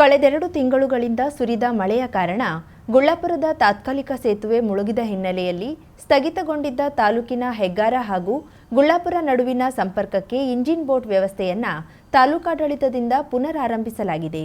ಕಳೆದೆರಡು ತಿಂಗಳುಗಳಿಂದ ಸುರಿದ ಮಳೆಯ ಕಾರಣ ಗುಳ್ಳಾಪುರದ ತಾತ್ಕಾಲಿಕ ಸೇತುವೆ ಮುಳುಗಿದ ಹಿನ್ನೆಲೆಯಲ್ಲಿ ಸ್ಥಗಿತಗೊಂಡಿದ್ದ ತಾಲೂಕಿನ ಹೆಗ್ಗಾರ ಹಾಗೂ ಗುಳ್ಳಾಪುರ ನಡುವಿನ ಸಂಪರ್ಕಕ್ಕೆ ಇಂಜಿನ್ ಬೋಟ್ ವ್ಯವಸ್ಥೆಯನ್ನ ತಾಲೂಕಾಡಳಿತದಿಂದ ಪುನರಾರಂಭಿಸಲಾಗಿದೆ.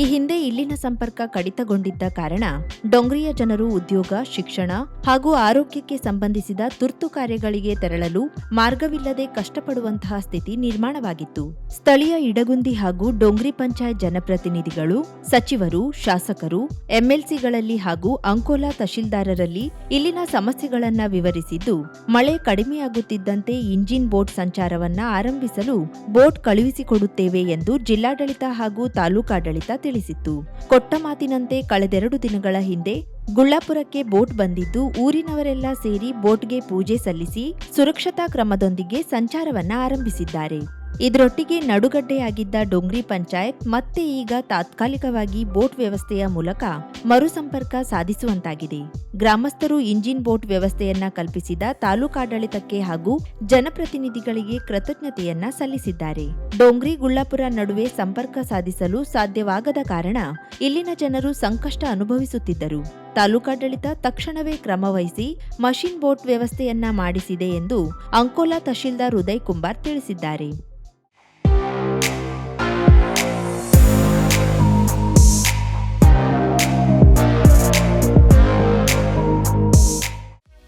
ಈ ಹಿಂದೆ ಇಲ್ಲಿನ ಸಂಪರ್ಕ ಕಡಿತಗೊಂಡಿದ್ದ ಕಾರಣ ಡೊಂಗ್ರಿಯ ಜನರು ಉದ್ಯೋಗ, ಶಿಕ್ಷಣ ಹಾಗೂ ಆರೋಗ್ಯಕ್ಕೆ ಸಂಬಂಧಿಸಿದ ತುರ್ತು ಕಾರ್ಯಗಳಿಗೆ ತೆರಳಲು ಮಾರ್ಗವಿಲ್ಲದೆ ಕಷ್ಟಪಡುವಂತಹ ಸ್ಥಿತಿ ನಿರ್ಮಾಣವಾಗಿತ್ತು. ಸ್ಥಳೀಯ ಇಡಗುಂದಿ ಹಾಗೂ ಡೊಂಗ್ರಿ ಪಂಚಾಯತ್ ಜನಪ್ರತಿನಿಧಿಗಳು, ಸಚಿವರು, ಶಾಸಕರು, ಎಂಎಲ್ಸಿಗಳಲ್ಲಿ ಹಾಗೂ ಅಂಕೋಲಾ ತಹಶೀಲ್ದಾರರಲ್ಲಿ ಇಲ್ಲಿನ ಸಮಸ್ಯೆಗಳನ್ನು ವಿವರಿಸಿದ್ದು, ಮಳೆ ಕಡಿಮೆಯಾಗುತ್ತಿದ್ದಂತೆ ಇಂಜಿನ್ ಬೋಟ್ ಸಂಚಾರವನ್ನ ಆರಂಭಿಸಲು ಬೋಟ್ ಕಳುಹಿಸಿಕೊಡುತ್ತೇವೆ ಎಂದು ಜಿಲ್ಲಾಡಳಿತ ಹಾಗೂ ತಾಲೂಕಾಡಳಿತ ತಿಳಿಸಿತ್ತು. ಕೊಟ್ಟ ಮಾತಿನಂತೆ ಕಳೆದೆರಡು ದಿನಗಳ ಹಿಂದೆ ಗುಳ್ಳಾಪುರಕ್ಕೆ ಬೋಟ್ ಬಂದಿದ್ದು, ಊರಿನವರೆಲ್ಲ ಸೇರಿ ಬೋಟ್ಗೆ ಪೂಜೆ ಸಲ್ಲಿಸಿ ಸುರಕ್ಷತಾ ಕ್ರಮದೊಂದಿಗೆ ಸಂಚಾರವನ್ನ ಆರಂಭಿಸಿದ್ದಾರೆ. ಇದರೊಟ್ಟಿಗೆ ನಡುಗಡ್ಡೆಯಾಗಿದ್ದ ಡೊಂಗ್ರಿ ಪಂಚಾಯತ್ ಮತ್ತೆ ಈಗ ತಾತ್ಕಾಲಿಕವಾಗಿ ಬೋಟ್ ವ್ಯವಸ್ಥೆಯ ಮೂಲಕ ಮರುಸಂಪರ್ಕ ಸಾಧಿಸುವಂತಾಗಿದೆ. ಗ್ರಾಮಸ್ಥರು ಇಂಜಿನ್ ಬೋಟ್ ವ್ಯವಸ್ಥೆಯನ್ನ ಕಲ್ಪಿಸಿದ ತಾಲೂಕಾಡಳಿತಕ್ಕೆ ಹಾಗೂ ಜನಪ್ರತಿನಿಧಿಗಳಿಗೆ ಕೃತಜ್ಞತೆಯನ್ನ ಸಲ್ಲಿಸಿದ್ದಾರೆ. ಡೊಂಗ್ರಿ ಗುಳ್ಳಾಪುರ ನಡುವೆ ಸಂಪರ್ಕ ಸಾಧಿಸಲು ಸಾಧ್ಯವಾಗದ ಕಾರಣ ಇಲ್ಲಿನ ಜನರು ಸಂಕಷ್ಟ ಅನುಭವಿಸುತ್ತಿದ್ದರು. ತಾಲೂಕಾಡಳಿತ ತಕ್ಷಣವೇ ಕ್ರಮವಹಿಸಿ ಮಷಿನ್ ಬೋಟ್ ವ್ಯವಸ್ಥೆಯನ್ನ ಮಾಡಿಸಿದೆ ಎಂದು ಅಂಕೋಲಾ ತಹಶೀಲ್ದಾರ್ ಉದಯ್ ಕುಂಬಾರ್ ತಿಳಿಸಿದ್ದಾರೆ.